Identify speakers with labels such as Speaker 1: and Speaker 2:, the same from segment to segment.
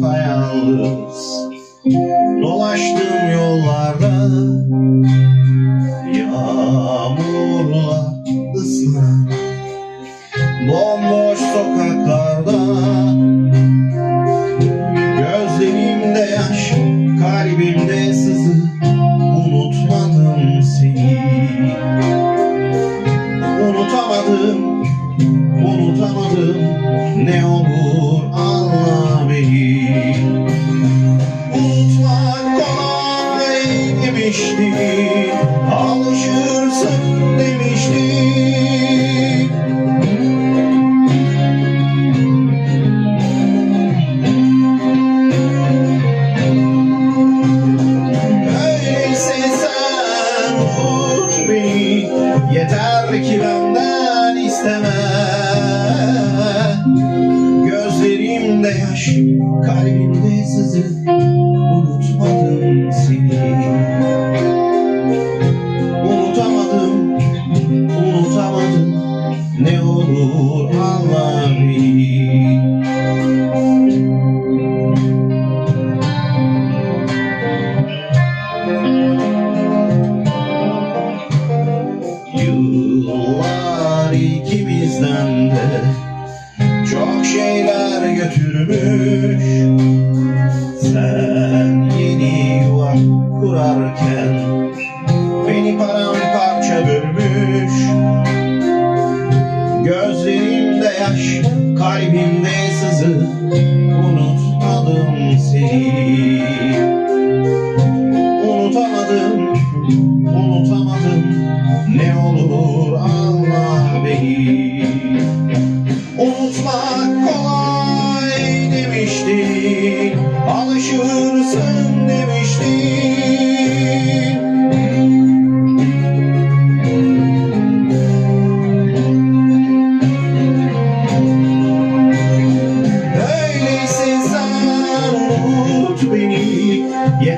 Speaker 1: yapayalnız Dolaştığım yollarda. Yağmurla ıslak Bomboş sokaklarda. Gözlerimde yaş, kalbimde sızı. Unutmadım seni. Unutamadım, unutamadım. Ne olur demişti Alışırsın demişti. Öyleyse sen tut beni Yeter ki benden isteme. Gözlerimde yaş Kalbimde sızı ikimizden de çok şeyler götürmüş. Sen yeni yuva kurarken beni paramparça bölmüş. Gözlerimde yaş, kalbimde sızı Unutmadım seni. Unutamadım, unutamadım Ne olur anla beni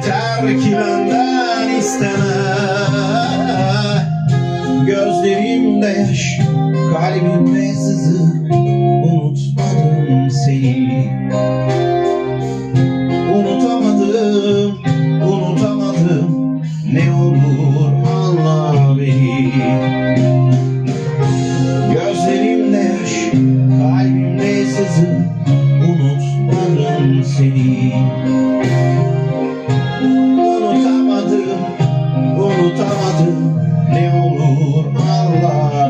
Speaker 1: Yeter ki benden isteme. Gözlerimde yaş Kalbimde sızı